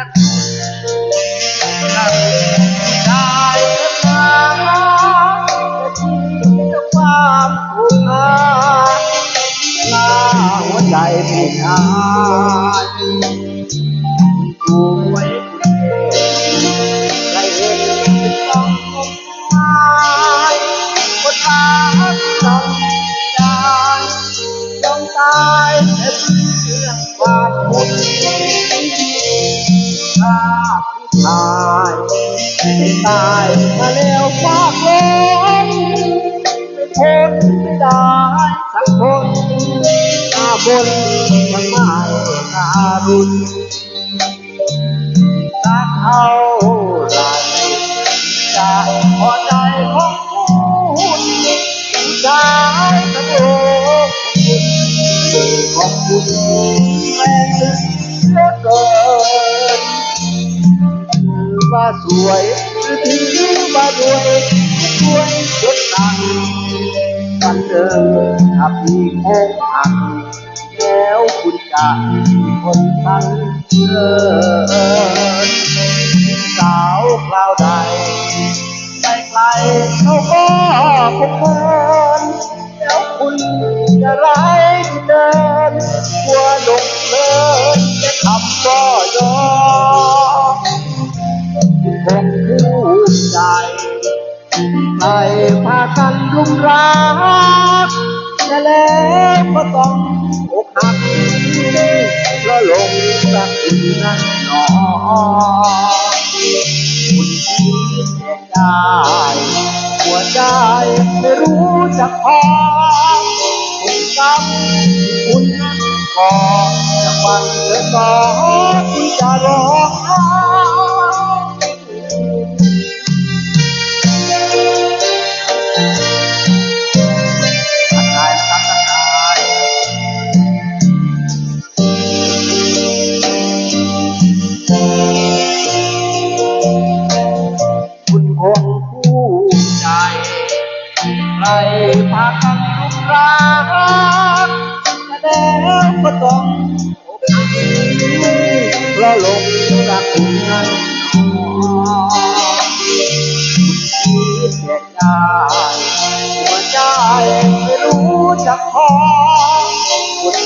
นักนักได้ที่กับความผูกพันลาหัวใจไม่หายป่ได้เห็นต้องตายก็ทักต้อได้ต้ ชายตายมาแล้วฝากลงไม่พ้นไม่ได้สักคนหน้าบนยังไม่การุณสักเท่าไรจะพอใจของคุณผู้ชายกระโดดของคุณแร สวยหรือถือว่ารวยรวยจนหนังวันเดิมถ้าพี่โคงหักแล้วคุณจะคนตั้งเลินสาวคราวใดไกลไกลเขาก็คงเพลินแล้วคุณจะร้ที่ ใครพากันรุมรักแต่แล้วก็ต้องอกหักเพราะลงรักอื่นนั้นหนอคุณคิดแยกได้หัวใจไม่รู้จักพอคุณกำคุณนั้นก่อจะฟังเธอต่อคุณจะร้อง รักแล้วก็ต้องอกหักเพราะหลงรักคุณนั้นคิดแต่ได้หัวใจไม่รู้จักพอคุณ